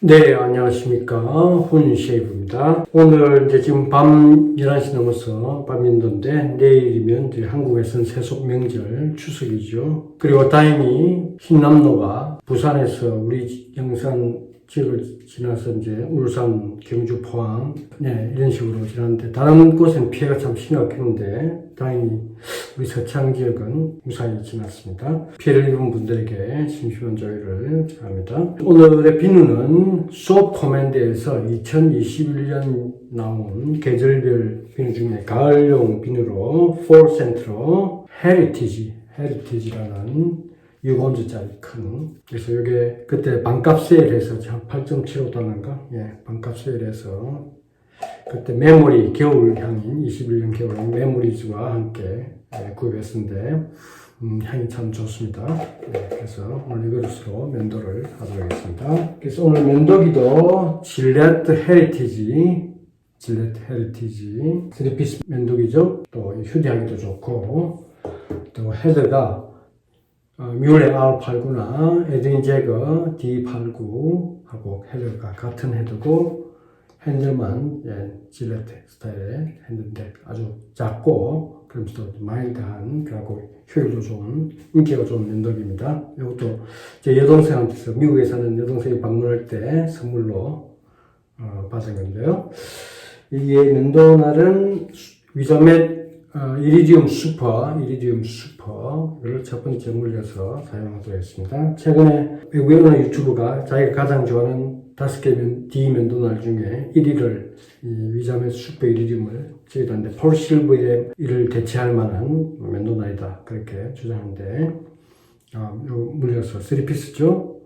네, 안녕하십니까. 혼쉐이브입니다. 오늘 이제 지금 밤 11시 넘어서 밤인도인데 내일이면 이제 한국에서는 세속 명절 추석이죠. 그리고 다행히 흰남노가 부산에서 우리 영산 지역을 지나서 이제 울산, 경주, 포항, 네, 이런 식으로 지났는데 다른 곳은 피해가 참 심각했는데 다행히 우리 서창 지역은 무사히 지났습니다. 피해를 입은 분들에게 심심한 조의를 합니다. 오늘의 비누는 수업 코멘드에서 2021년 나온 계절별 비누 중에 가을용 비누로 4센트로 헤리티지, 헤리티지라는 6온즈짜리 큰. 그래서 이게 그때 반값 세일해서 한 8.75달러인가? 예, 반값 세일해서 그때 메모리 겨울 향인 21년 겨울 메모리즈와 함께 예, 구입했는데 음, 향이 참 좋습니다. 네, 그래서 오늘 이것으로 면도를 하도록 하겠습니다. 그래서 오늘 면도기도 질레트 헤리티지 질레트 헤리티지 3피스 면도기죠. 또 휴대하기도 좋고 또 헤드가 어, 뮬레 R89나 에드윈 제거 D89하고 헤드가 같은 헤드고 핸들만 예, 질레트 스타일의 핸들인데 아주 작고 그러면서도 마일드한 그리고 효율도 좋은 인기가 좋은 면도기입니다. 이것도 제 여동생한테서 미국에 사는 여동생이 방문할 때 선물로 어, 받은 건데요. 이게 면도날은 위저맷 어, 이리디움 슈퍼, 이리디움 슈퍼를 첫 번째 물려서 사용하도록 했습니다. 최근에 어느 유튜브가 자기가 가장 좋아하는 다섯 개 면, D 면도날 중에 1위를 이 위자멧 슈퍼 이리디움을 찍었는데 폴실브의 이를 대체할 만한 면도날이다 그렇게 주장하는데 아, 요 물려서 3피스죠.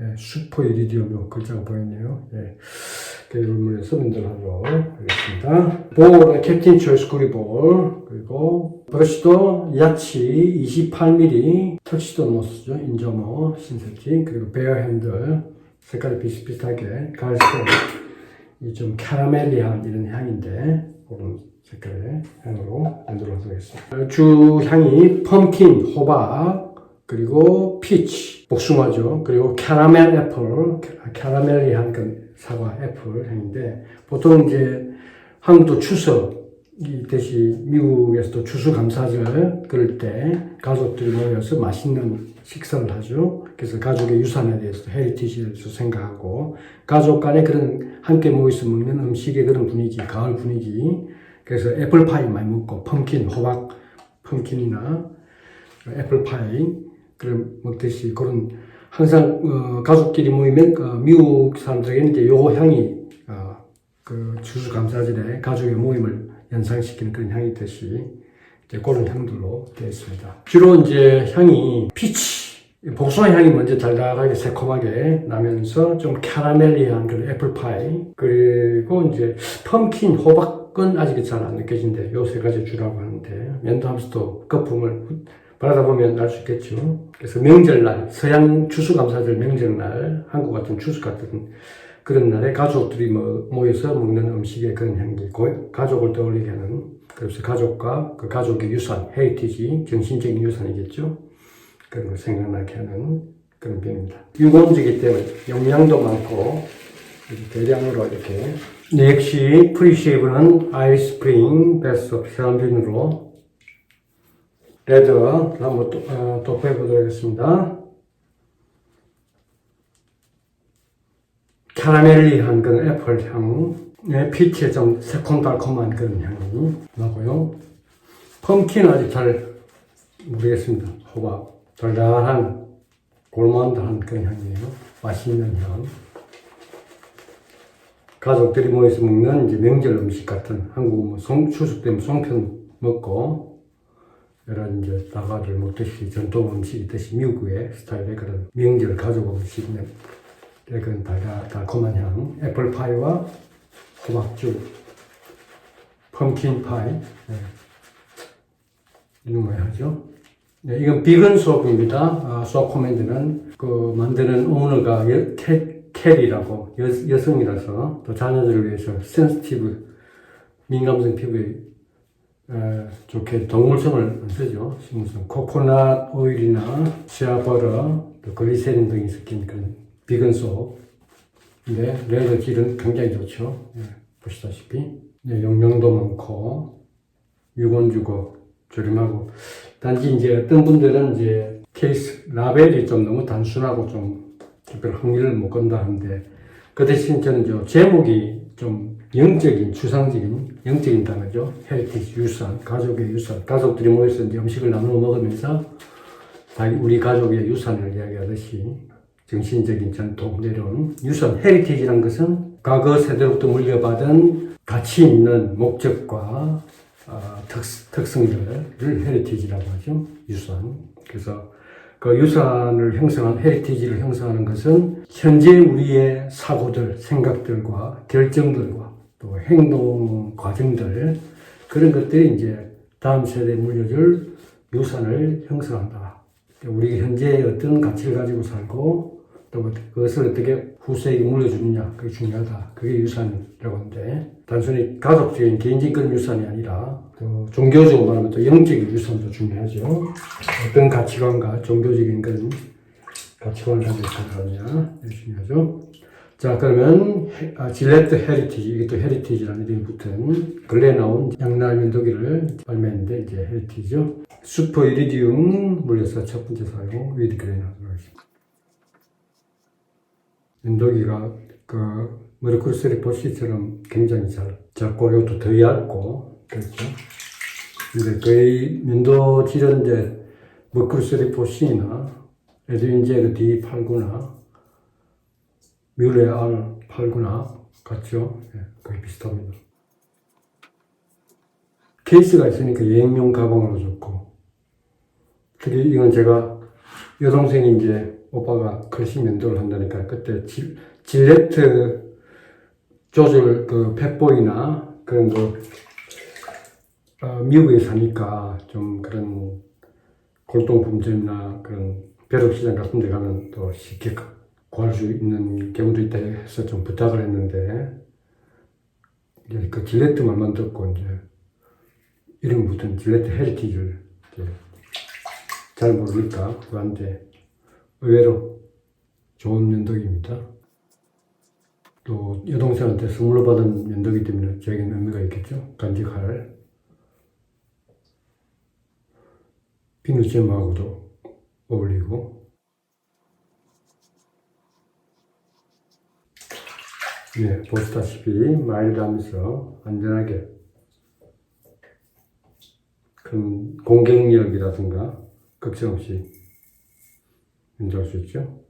예, 슈퍼 이리디움 요 글자가 보이네요. 예. 물려서 면도하도록 하겠습니다. 볼은 캡틴 초이스 구리볼 그리고 브러쉬도 야치 28mm 턱시도 노스죠. 인저모 신세팅 그리고 베어 핸들 색깔이 비슷비슷하게 가을색 이좀 캐러멜리한 이런 향인데 그런 색깔의 향으로 만들어 보겠습니다. 주 향이 펌킨, 호박, 그리고 피치, 복숭아죠. 그리고 캐러멜 애플, 캐러멜리한 그 사과 애플 향인데 보통 이제 한국도 추석 이 대시 미국에서도 추수감사절 그럴 때 가족들이 모여서 맛있는 식사를 하죠. 그래서 가족의 유산에 대해서 헤리티지에 대해서 생각하고 가족 간에 그런 함께 모여서 먹는 음식의 그런 분위기, 가을 분위기. 그래서 애플파이 많이 먹고 펌킨, 호박 펌킨이나 애플파이 그런 먹듯이 그런 항상 어, 가족끼리 모이면 어, 미국 사람들에게는 이제 요 향이 어, 그 추수감사절에 가족의 모임을 연상시키는 그런 향이 있듯이 이제 그런 향들로 되어 있습니다. 주로 이제 향이 피치, 복숭아 향이 먼저 달달하게 새콤하게 나면서 좀 캐러멜리한 그런 애플파이 그리고 이제 펌킨, 호박은 아직 잘 안 느껴진대. 요세 가지 주라고 하는데 면도하면서도 거품을 바라다 보면 알 수 있겠죠. 그래서 명절날, 서양 추수감사절 명절날, 한국 같은 추수 같은 그런 날에 가족들이 뭐 모여서 먹는 음식의 그런 향기, 고- 가족을 떠올리게 하는, 그래서 가족과 그 가족의 유산, 헤리티지, 정신적인 유산이겠죠. 그런 걸 생각나게 하는 그런 병입니다. 유공지기 때문에 영양도 많고, 대량으로 이렇게. 네, 역시 프리쉐이브는 아이스프링 베스트 세안빈으로 레드 한번 또, 어, 도포해 보도록 하겠습니다. 캐러멜리한 그런 애플 향, 피치의 좀 새콤달콤한 그런 향이 나고요. 펌킨 아직 잘 모르겠습니다. 호박, 달달한 골만한 그런 향이에요. 맛있는 향. 가족들이 모여서 먹는 이제 명절 음식 같은 한국 뭐 송, 추석 때면 송편 먹고 여러 이제 다가를 먹듯이 전통 음식이듯이 미국의 스타일의 그런 명절 가족 음식의 그런 달달, 달콤한 향, 애플파이와 호박죽, 펌킨 파이, 네. 이거 뭐야 하죠? 네, 이건 비건 수업입니다. 아, 수업 코멘트는 그 만드는 오너가 여, 캐, 캐리라고 여, 여성이라서 또 자녀들을 위해서 센스티브 민감성 피부에 에, 좋게 동물성을 안 쓰죠. 식물성 코코넛 오일이나 시아버터 또 글리세린 등이 섞인 그런 비건 수업 네, 레더 질은 굉장히 좋죠. 네, 보시다시피. 네, 용량도 많고, 유건주고, 저렴하고. 단지 이제 어떤 분들은 이제 케이스, 라벨이 좀 너무 단순하고 좀 특별 흥미를 못 건다 하는데, 그 대신 저는 저 제목이 좀 영적인, 추상적인, 영적인 단어죠. 헤리티지, 유산, 가족의 유산. 가족들이 모여서 이제 음식을 나누어 먹으면서 우리 가족의 유산을 이야기하듯이 정신적인 전통 내려온 유산 헤리티지란 것은 과거 세대로부터 물려받은 가치 있는 목적과 어, 특, 특성들을 헤리티지라고 하죠. 유산. 그래서 그 유산을 형성한 헤리티지를 형성하는 것은 현재 우리의 사고들, 생각들과 결정들과 또 행동 과정들 그런 것들이 이제 다음 세대에 물려줄 유산을 형성한다. 우리 현재 어떤 가치를 가지고 살고 또 그것을 어떻게 후세에게 물려주느냐 그게 중요하다. 그게 유산이라고 하는데 단순히 가족적인 개인적인 유산이 아니라 또 종교적으로 말하면 또 영적인 유산도 중요하죠. 어떤 가치관과 종교적인 그런 가치관을 가지고 살느냐 중요하죠. 자 그러면 질레트 헤리티지 또 헤리티지라는 이름이 붙은 근래에 나온 양날 면도기를 발매했는데 이제 헤리티지죠. 슈퍼 이리디움 물려서 첫 번째 사용 위드 그레인 하도록 하겠습니다. 면도기가 그 머리크루스리 보시처럼 굉장히 잘 작고 이것도 더 얇고 그렇죠. 근데 거의 면도 질인데 머크루스리 보시나 에드윈제르 D89나 뮬레 R89나 같죠. 예, 거의 비슷합니다. 케이스가 있으니까 여행용 가방으로 좋고 특히 이건 제가 여동생이 이제 오빠가 클식 면도를 한다니까 그때 질, 질레트 조절 그 펫보이나 그런 거 어, 미국에 사니까 좀 그런 골동품점이나 그런 벼룩시장 같은 데 가면 또 쉽게 구할 수 있는 경우도 있다 해서 좀 부탁을 했는데 이제 그 질레트 말만 듣고 이제 이름 붙은 질레트 이제 잘 모르니까 그한테 의외로 좋은 면도기입니다. 또 여동생한테 선물로 받은 면도기 때문에 저에게는 의미가 있겠죠. 간직할 비누잼하고도 어울리고 네, 보시다시피 마일드하면서 안전하게 큰 공격력이라든가 걱정 없이 연주할 수 있죠.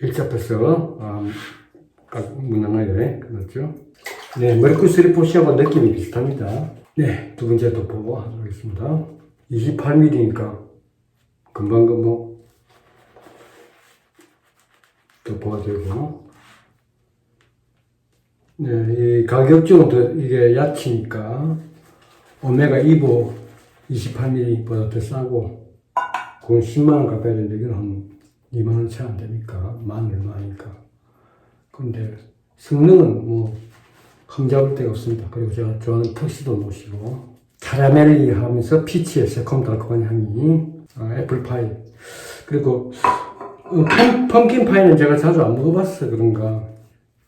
일잡혀서 아, 무난하게 끝났죠. 네, 머리쿠스리 포시하고 느낌이 비슷합니다. 네, 두 번째 도포 하도록 하겠습니다. 28mm니까 금방금방 도포가 되고 네, 이 가격적으로 더 이게 야치니까 오메가 2보 28mm보다 더 싸고 그건 10만원 가까이 되는데 이건 한 2만원 채안 되니까 만 얼마니까 근데 성능은 뭐 흠잡을 데가 없습니다. 그리고 제가 좋아하는 턱시도 모시고 카라멜리 하면서 피치의 새콤달콤한 향이 아, 애플파이. 그리고 어, 펌, 펌킨 파이는 제가 자주 안 먹어봤어 그런가.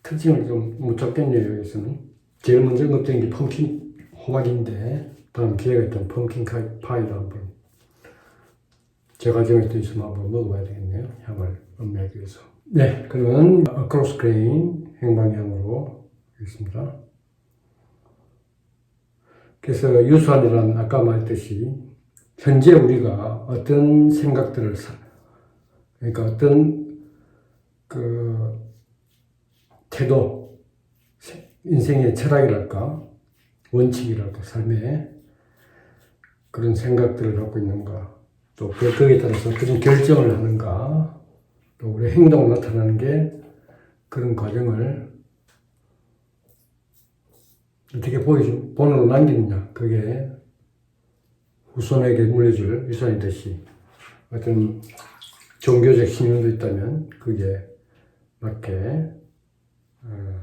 특징을 좀 못 잡겠네요 여기서는. 제일 먼저 먹던 게 펌킨 호박인데 다음 기회가 있다면 펌킨 카- 파이도 한번 제가 정했던 있으면 한번 먹어봐야 되겠네요. 향을 음미하기 위해서. 네 그러면 어크로스 그레인 행방향으로 하겠습니다. 그래서 유수한이란 아까 말했듯이 현재 우리가 어떤 생각들을 사, 그러니까 어떤 그 태도, 세- 인생의 철학이랄까, 원칙이랄까, 삶의 그런 생각들을 갖고 있는가, 또 그- 거기에 따라서 어떤 결정을 하는가, 또 우리 행동을 나타나는 게 그런 과정을 어떻게 보여주, 본으로 남기느냐, 그게 후손에게 물려줄 유산이 듯이 어떤 종교적 신념도 있다면 그게 맞게 어,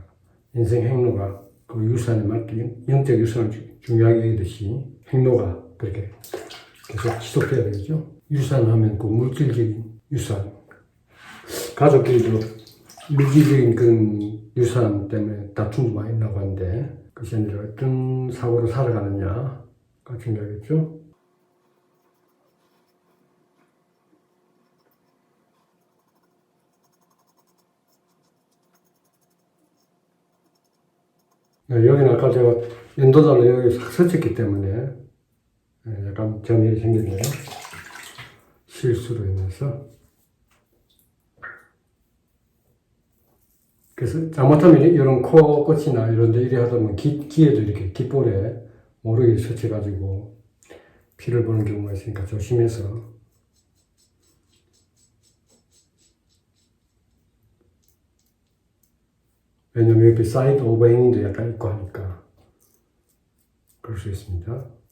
인생 행로가 그 유산에 맡긴 영적 유산을 주- 중요하게 여기듯이 행로가 그렇게 계속 지속돼야 되겠죠. 유산하면 그 물질적인 유산, 가족끼리도 물질적인 그런 유산 때문에 다툼도 많이 나고 하는데 그것이 아니라 어떤 사고로 살아가느냐가 중요하겠죠. 네, 여기는 아까 제가 연도달로 여기 싹 스쳤기 때문에 네, 약간 점이 생겼네요. 실수로 인해서. 그래서 잘못하면 이- 이런 코 끝이나 이런 데 이래 하다 보면 귀, 귀에도 이렇게 귓볼에 모르게 스쳐가지고 피를 보는 경우가 있으니까 조심해서 왜냐면 옆에 사이드 오버행도 약간 있고 하니까 그럴 수 있습니다.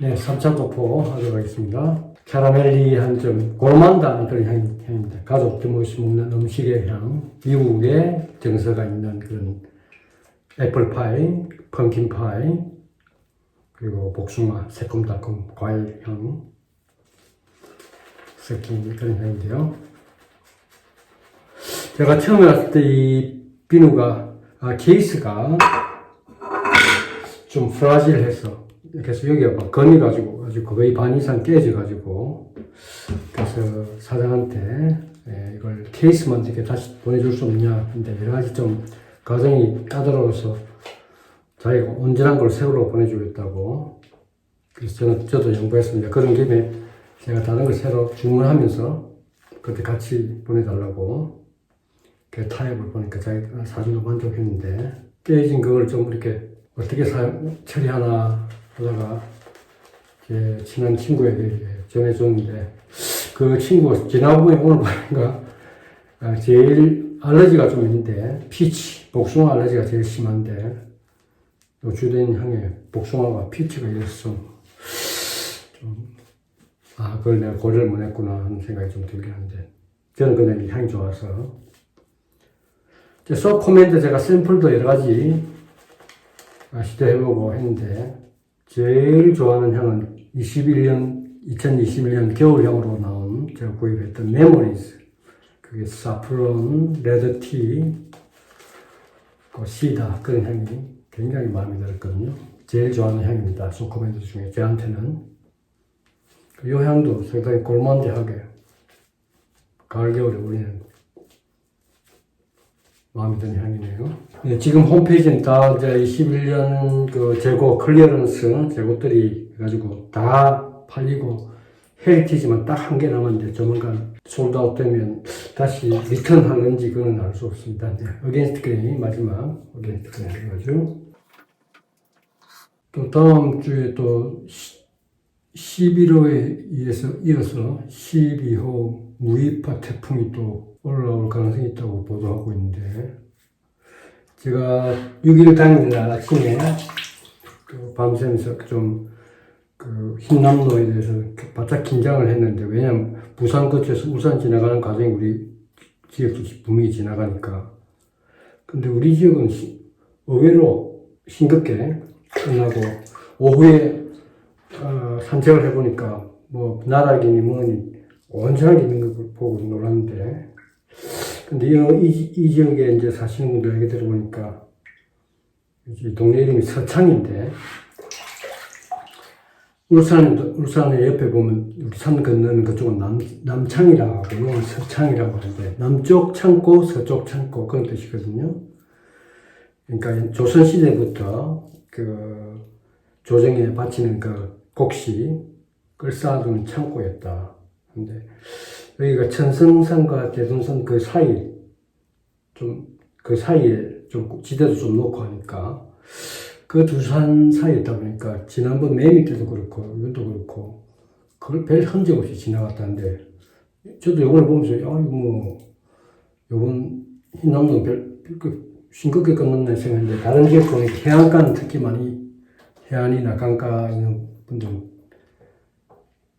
네, 3차 도포 하도록 하겠습니다. 캐러멜리한 좀 고르만다는 그런 향, 향입니다. 가족들 모시 먹는 음식의 향, 미국의 정서가 있는 그런 애플파이, 펌킨파이, 그리고 복숭아, 새콤달콤 과일 향 섞인 그런 향인데요. 제가 처음에 왔을 때 이 비누가, 아, 케이스가 좀 프라질해서 그래서 여기가 막 건이가지고 아주 거의 반 이상 깨져가지고 그래서 사장한테 예, 이걸 케이스만 이렇게 다시 보내줄 수 없냐 근데 여러 가지 좀 과정이 까다로워서 자기가 온전한 걸 새로 보내주겠다고. 그래서 저는 저도 양보했습니다. 그런 김에 제가 다른 걸 새로 주문하면서 그때 같이 보내달라고. 그 타협을 보니까 자기가 사진도 만족했는데 깨진 그걸 좀 이렇게 어떻게 사용, 처리하나 하다가 제 친한 친구에게 전해줬는데 그 친구가 지난번에 오늘 보니까 아, 제일 알러지가 좀 있는데 피치, 복숭아 알러지가 제일 심한데 또 주된 향에 복숭아가 피치가 있어서 좀 아, 그걸 내가 고려를 못 했구나 하는 생각이 좀 들긴 한데 저는 그냥 이 향이 좋아서. 이제 소 코멘트 제가 샘플도 여러 가지 아, 시도해보고 했는데 제일 좋아하는 향은 21년 2021년 겨울향으로 나온 제가 구입했던 메모리즈 그게 사프론, 레드티, 그 시다 그런 향이 굉장히 마음에 들었거든요. 제일 좋아하는 향입니다. 소코멘트 중에 저한테는 이 향도 상당히 골만디하게 가을 겨울에 우리는 마음에 드는 향이네요. 네, 지금 홈페이지는 다 이제 21년 그 재고 클리어런스 재고들이 해가지고 다 팔리고 헤리티지만 딱 한 개 남았는데 조만간 솔드아웃 되면 다시 리턴 하는지 그건 알 수 없습니다. 네, 어게인스트 그레이 마지막 어게인스트 그레이 해가지고 또 다음 주에 또 11호에 이어서, 이어서 12호 무이파 태풍이 또 올라올 가능성이 있다고 보도하고 있는데 제가 6일 당일 날 아침에 그 밤새면서 좀 그 흰남노에 대해서 바짝 긴장을 했는데 왜냐면 부산 거쳐서 울산 지나가는 과정이 우리 지역도 분명히 지나가니까. 근데 우리 지역은 시- 의외로 싱겁게 끝나고 오후에 어, 산책을 해보니까 뭐 나락이니 뭐니 온전하게 있는 걸 보고 놀랐는데 근데 이, 이, 이 지역에 이제 사시는 분들 얘기 들어보니까 이 동네 이름이 서창인데 울산 울산의 옆에 보면 우리 산 건너는 그쪽은 남 남창이라고 하고 서창이라고 하는데 남쪽 창고 서쪽 창고 그런 뜻이거든요. 그러니까 조선 시대부터 그 조정에 바치는 그 곡식 을 쌓아두는 창고였다. 근데 여기가 천성산과 대둔산 그 사이 좀 그 사이에 좀 지대도 좀 놓고 하니까 그 두 산 사이에 있다 보니까 지난번 매미 때도 그렇고 이것도 그렇고 그걸 별 흔적 없이 지나갔다는데 저도 요번에 보면서 아 이거 뭐 요번 흰남동 별 그 싱겁게 끝났네 생각했는데 다른 지역 보면 해안가는 특히 많이 해안이나 강가 있는 분들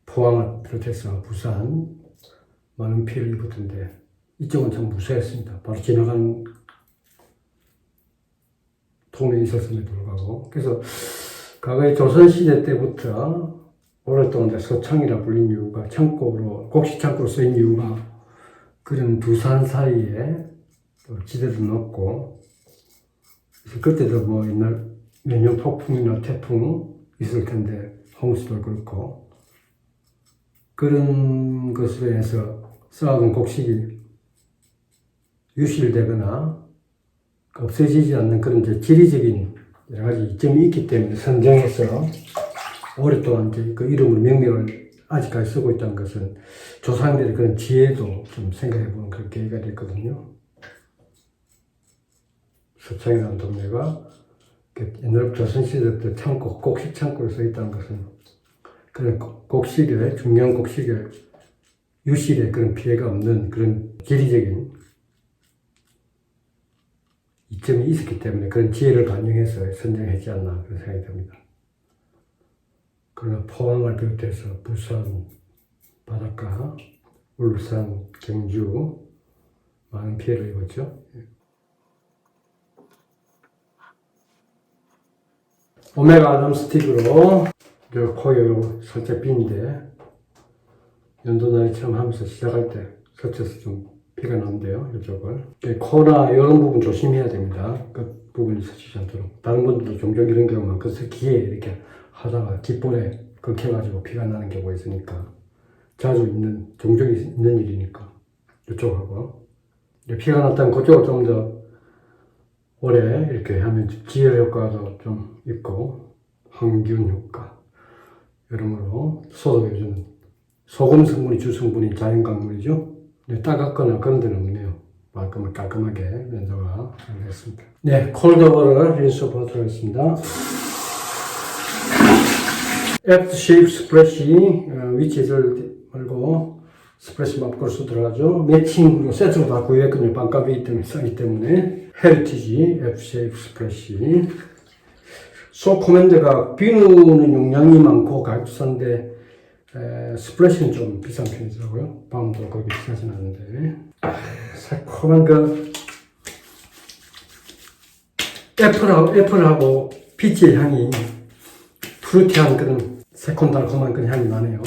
포항을 비롯해서 부산 많은 피해를 입었던데 이쪽은 참 무서웠습니다. 바로 지나가는 소문이 있었음에도 불구하고. 그래서 과거에 조선시대 때부터 오랫동안 서창이라 불린 이유가 창고로, 곡식창고로 쓰인 이유가 그런 두 산 사이에 또 지대도 높고, 그때도 뭐 옛날 매년 폭풍이나 태풍 있을 텐데, 홍수도 그렇고, 그런 것으로 인해서 쌓아둔 곡식이 유실되거나 없어지지 않는 그런 이제 지리적인 여러 가지 이점이 있기 때문에 선정해서 오랫동안 이제 그 이름을 명명을 아직까지 쓰고 있다는 것은 조상들의 그런 지혜도 좀 생각해 보는 그런 계기가 됐거든요. 서창이라는 동네가 그 옛날 조선시대 때 창고, 곡식 창고로 써 있다는 것은 그런 곡- 곡식에, 중요한 곡식에 유실에 그런 피해가 없는 그런 지리적인 이점이 있었기 때문에 그런 지혜를 반영해서 선정하지 않나 그런 생각이 듭니다. 그러나 포항을 비롯해서 부산, 바닷가, 울산, 경주 많은 피해를 입었죠. 오메가 알람 스틱으로 저 코요 살짝 빈데 연도날이처럼 하면서 시작할 때 서쳐서 좀 피가 나는데요, 이쪽을. 네, 코나 이런 부분 조심해야 됩니다. 그 부분이 서치지 않도록. 다른 분들도 종종 이런 경우 많거든요. 귀에 이렇게 하다가 깃볼에 긁혀가지고 피가 나는 경우가 있으니까. 자주 있는, 종종 있는 일이니까. 이쪽하고. 피가 났다면 그쪽을 좀 더 오래 이렇게 하면 지혈 효과도 좀 있고, 항균 효과. 여러모로 소독해주는 소금 성분이 주성분인 자연강물이죠. 네, 따갑거나 그런 데는 없네요. 깔끔, 깔끔하게 면도가 됐습니다. 네, 콜드워를 린스업 하도록 하겠습니다. F shape 스프레시 어, 위치를 말고 스프레시 마크로스 들어가죠. 매칭으로 세트로 다 구입했거든요. 반값이기 때문에 싸기 때문에 헤리티지 F shape 스프레시 소 코맨드가 비누는 용량이 많고 가격싼데 에, 스프레시는 좀 비싼 편이더라고요. 밤도 그렇게 비싸진 않은데. 아, 새콤한 그, 애플하고, 애플하고 피치의 향이, 프루티한 그런 새콤달콤한 그런 향이 나네요.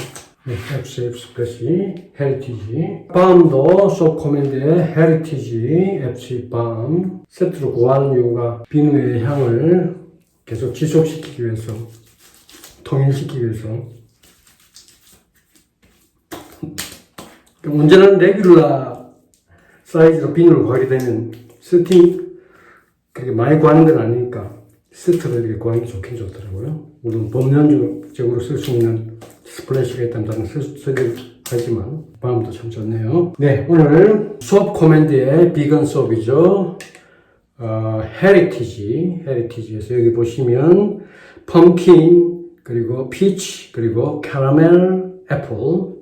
네, F-shape 스프레시, 헤리티지. 밤도 소코맨드의 헤리티지, F-shape 밤. 세트로 구하는 이유가 비누의 향을 계속 지속시키기 위해서, 통일시키기 위해서 언제나 레귤라 사이즈로 비누를 구하게 되면 세팅 그렇게 많이 구하는 건 아니니까 세트로 이렇게 구하는 게 좋긴 좋더라고요. 물론 법연적으로 쓸 수 있는 스플래시가 있다면 다른 쓰긴 하지만 마음도 참 좋네요. 네, 오늘 수업 코멘드의 비건 수업이죠. 어, 헤리티지, 헤리티지에서 여기 보시면 펌킨, 그리고 피치, 그리고 캐러멜, 애플,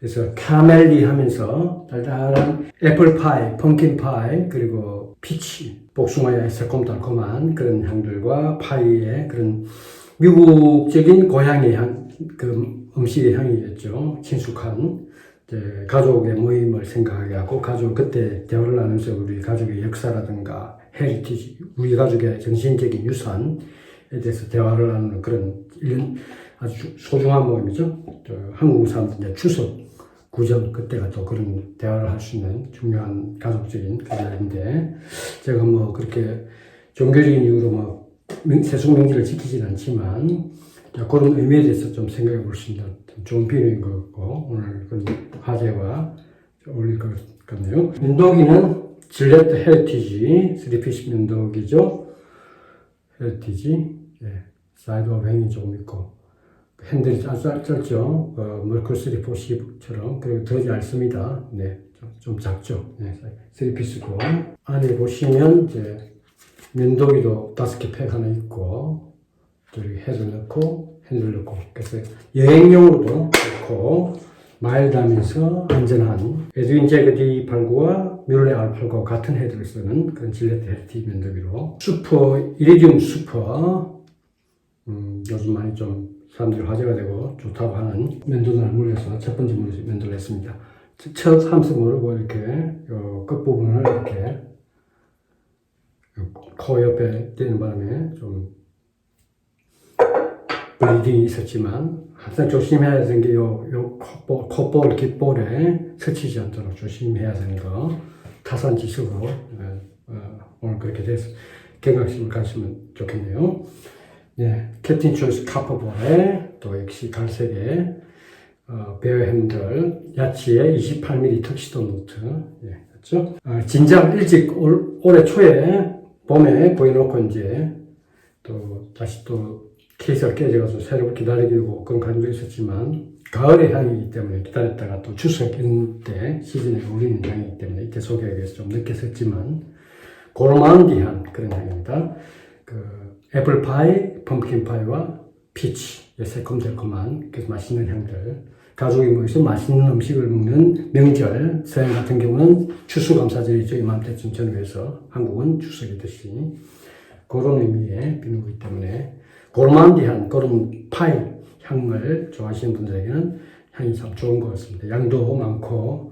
그래서 카멜리 하면서 달달한 애플파이, 펌킨파이, 그리고 피치, 복숭아의 새콤달콤한 그런 향들과 파이의 그런 미국적인 고향의 향, 그 음식의 향이었죠. 친숙한 가족의 모임을 생각하게 하고 가족 그때 대화를 나누면서 우리 가족의 역사라든가 헤리티지, 우리 가족의 정신적인 유산에 대해서 대화를 나누는 그런 일련 아주 소중한 모임이죠. 저 한국 사람들 이제 추석 구전 그때가 또 그런 대화를 할 수 있는 중요한 가족적인 그런 날인데 제가 뭐 그렇게 종교적인 이유로 뭐 명- 세속 명절을 지키진 않지만 자, 그런 의미에 대해서 좀 생각해 볼 수 있는 좀 좋은 비유인 것 같고 오늘 그 화제와 어울릴 것 같네요. 면도기는 질레트 헤리티지 3피스 면도기죠. 헤리티지 예, 사이드 오뱅이 조금 있고 핸들이 짧, 짧, 짧죠. 어, 머클3 4C처럼 그리고 더 얇습니다. 네, 좀, 좀 작죠. 네, 3피스고 안에 보시면 이제 면도기도 다섯 개 팩 하나 있고 저기 헤드 넣고 핸들 넣고 그래서 여행용으로도 좋고 마일드하면서 안전한 에드윈 제그 D89와 뮬레 R89와 같은 헤드를 쓰는 그런 질레트 헤티 면도기로 슈퍼 이리디움 슈퍼 음, 요즘 많이 좀 사람들이 화제가 되고 좋다고 하는 면도전을 물려서 첫 번째 물에서 면도를 했습니다. 첫 함수 모르고 이렇게 요 끝부분을 이렇게 요코 옆에 대는 바람에 좀 블리딩이 있었지만 항상 조심해야 되는 게 요, 요 콧볼, 콧볼, 귓볼에 스치지 않도록 조심해야 되는 거 타산 지식으로 어, 어, 오늘 그렇게 돼서 경각심을 가시면 좋겠네요. 네, 캡틴 초이스 카퍼볼에 또 역시 갈색에 어, 베어 핸들 야치에 28mm 턱시도 노트 예, 그렇죠? 어, 진작 일찍 올, 올해 초에 봄에 보여놓고 이제 또 다시 또 케이스가 깨져가지고 새로 기다리고 그런 감정이 있었지만 가을의 향이기 때문에 기다렸다가 또 추석 때 시즌에 어울리는 향이기 때문에 이때 소개하기 위해서 좀 늦게 썼지만 고르만디한 그런 향입니다. 그 애플파이, 펌킨파이와 피치. 예, 새콤달콤한 그 맛있는 향들. 가족이 모여서 맛있는 음식을 먹는 명절. 서양 같은 경우는 추수감사절이죠. 이맘때쯤 전후해서 한국은 추석이듯이 그런 의미의 비누기 때문에 고르만디한 그런 파이 향을 좋아하시는 분들에게는 향이 참 좋은 것 같습니다. 양도 많고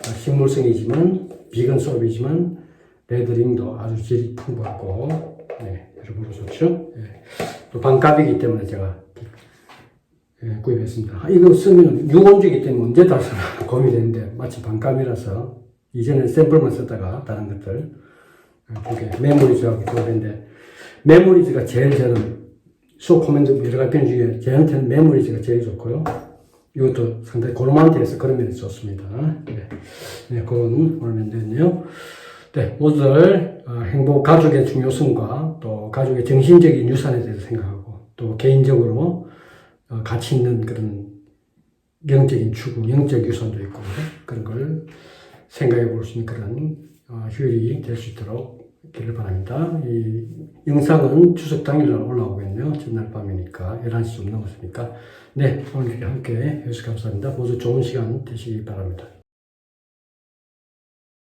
아, 식물성이지만 비건 수업이지만 레드링도 아주 질이 풍부하고 네, 여러모로 좋죠. 예. 또 반값이기 때문에 제가 예, 구입했습니다. 아, 이거 쓰면 유원주이기 때문에 언제 다 쓰나 고민되는데 마치 반값이라서 이전에 샘플만 썼다가 다른 것들 어, 그게 메모리즈하고 그거인데 메모리즈가 제일 저는 수업 코멘트 여러 가지 편 중에 저한테는 메모리즈가 제일 좋고요. 이것도 상당히 고로만티에서 그런 면이 좋습니다. 네, 네 그건 오늘 면되네요. 네, 모두들 어, 행복 가족의 중요성과 또 가족의 정신적인 유산에 대해서 생각하고 또 개인적으로 어, 가치 있는 그런 영적인 추구, 영적 유산도 있고 그런 걸 생각해 볼 수 있는 그런 어, 휴일이 될 수 있도록 기를 바랍니다. 이 영상은 추석 당일날 올라오겠네요. 전날 밤이니까 11시 좀 넘었으니까 네 오늘 함께 해주셔서 감사합니다. 모두 좋은 시간 되시기 바랍니다.